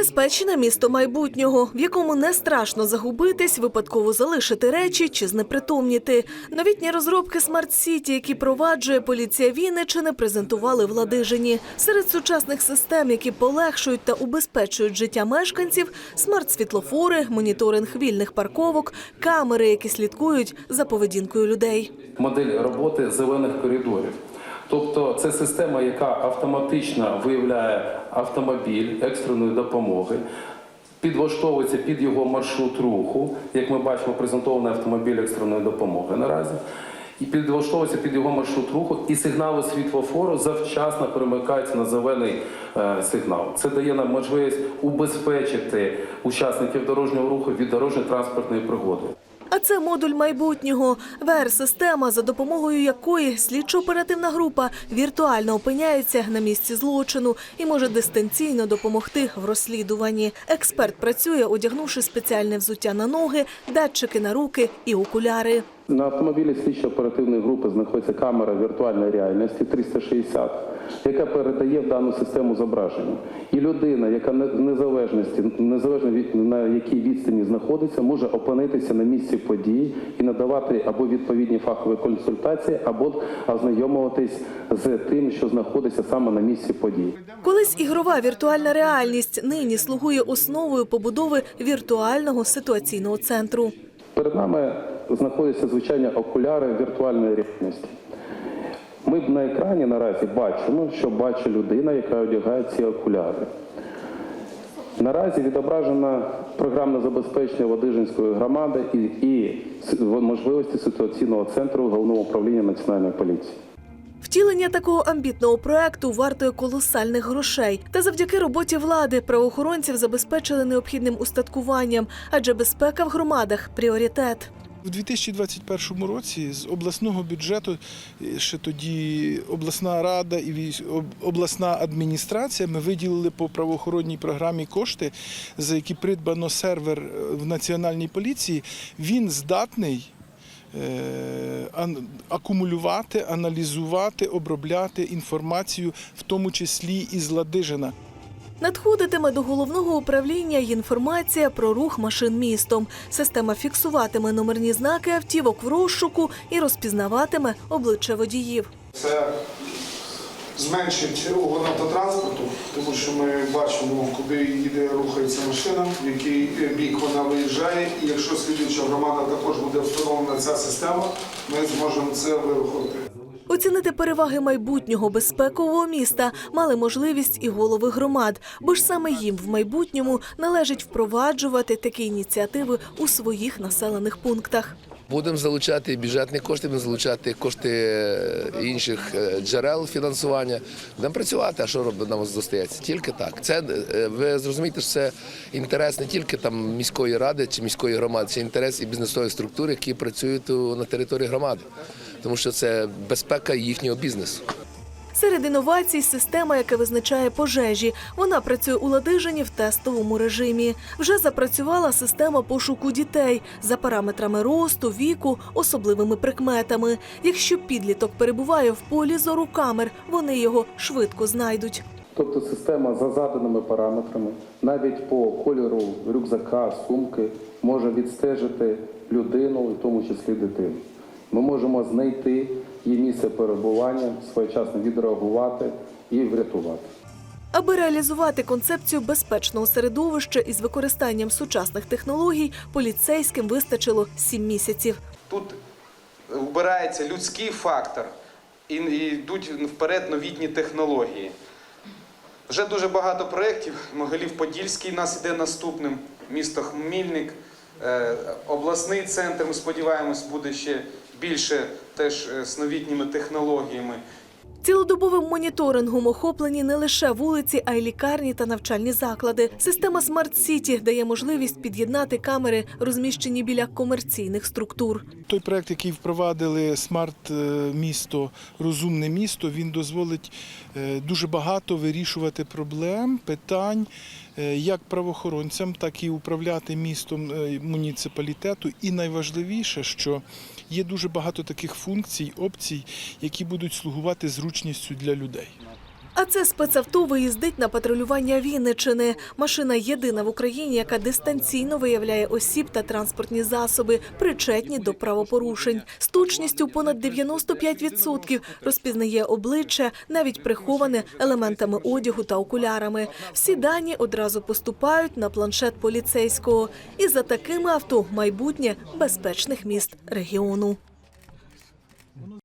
Безпечне місто майбутнього, в якому не страшно загубитись, випадково залишити речі чи знепритомніти. Новітні розробки Смарт Сіті, які проваджує поліція Вінниччини, презентували в Ладижині. Серед сучасних систем, які полегшують та убезпечують життя мешканців, смарт-світлофори, моніторинг вільних парковок, камери, які слідкують за поведінкою людей. модель роботи зелених коридорів. Тобто це система, яка автоматично виявляє автомобіль екстреної допомоги, підлаштовується під його маршрут руху, як ми бачимо, презентований автомобіль екстреної допомоги наразі. І підлаштовується під його маршрут руху, і сигнали світлофору завчасно перемикаються на зелений е, сигнал. Це дає нам можливість убезпечити учасників дорожнього руху від дорожньо-транспортної пригоди. А це модуль майбутнього ВР-система, за допомогою якої слідчо-оперативна група віртуально опиняється на місці злочину і може дистанційно допомогти в розслідуванні. Експерт працює, одягнувши спеціальне взуття на ноги, датчики на руки і окуляри. На автомобілі слідчо-оперативної групи знаходиться камера віртуальної реальності 360, яка передає в дану систему зображення. І людина, яка в незалежності, незалежно від на якій відстані знаходиться, може опинитися на місці події і надавати або відповідні фахові консультації, або ознайомуватись з тим, що знаходиться саме на місці події. Колись ігрова віртуальна реальність нині слугує основою побудови віртуального ситуаційного центру. Перед нами знаходяться звичайні окуляри віртуальної реальності. Ми на екрані наразі бачимо, що бачить людина, яка одягає ці окуляри. Наразі відображено програмне забезпечення Ладижинської громади і, і можливості ситуаційного центру головного управління національної поліції. Втілення такого амбітного проекту вартує колосальних грошей. Та завдяки роботі влади правоохоронців забезпечили необхідним устаткуванням, адже безпека в громадах пріоритет. У 2021 році з обласного бюджету е, ще тоді обласна рада і обласна адміністрація ми виділили по правоохоронній програмі кошти, за які придбано сервер е, в національній поліції. Він здатний. е, Акумулювати, аналізувати, обробляти інформацію, в тому числі із Ладижина. Надходитиме до головного управління інформація про рух машин містом. Система фіксуватиме номерні знаки автівок в розшуку і розпізнаватиме обличчя водіїв. Це зменшить угон автотранспорту, тому що ми бачимо, куди їде, рухається машина, в який бік вона виїжджає. І якщо слідуюча громада також буде встановлена ця система, ми зможемо це вирахувати. Оцінити переваги майбутнього безпекового міста мали можливість і голови громад, бо ж саме їм в майбутньому належить впроваджувати такі ініціативи у своїх населених пунктах. Будемо залучати бюджетні кошти, будемо залучати кошти е, інших е, джерел фінансування. Будемо працювати, а що робить нам зостається? Тільки так. Це е, ви зрозумієте, що це інтерес не тільки там міської ради чи міської громади, це інтерес і бізнесових структур, які працюють на території громади, тому що це безпека їхнього бізнесу. Серед інновацій система, яка визначає пожежі. Вона працює у Ладижині в тестовому режимі. Вже запрацювала система пошуку дітей за параметрами росту, віку, особливими прикметами. Якщо підліток перебуває в полі зору камер, вони його швидко знайдуть. Тобто система за заданими параметрами, навіть по кольору рюкзака, сумки, може відстежити людину, в тому числі дитину. Ми можемо знайти її місце перебування, своєчасно відреагувати і врятувати. Аби реалізувати концепцію безпечного середовища із використанням сучасних технологій, поліцейським вистачило сім місяців. Тут вбирається людський фактор і і йдуть вперед новітні технології. Вже дуже багато проєктів. Могилів-Подільський нас іде наступним, місто Хмільник, е, обласний центр, ми сподіваємось, буде ще більше теж е, з новітніми технологіями. Цілодобовим моніторингом охоплені не лише вулиці, а й лікарні та навчальні заклади. Система Смарт Сіті дає можливість під'єднати камери, розміщені біля комерційних структур. Той проект, який впровадили смарт е, місто, розумне місто, він дозволить е, дуже багато вирішувати проблем, питань е, як правоохоронцям, так і управляти містом муніципалітету. І найважливіше, що є дуже багато таких функцій, опцій, які будуть слугувати зручністю для людей. А це спецавто виїздить на патрулювання Вінничини. Машина єдина в Україні, яка дистанційно виявляє осіб та транспортні засоби, причетні до правопорушень. З точністю понад 95% розпізнає обличчя, навіть приховане елементами одягу та окулярами. Всі дані одразу поступають на планшет поліцейського. І за такими авто майбутнє безпечних міст регіону.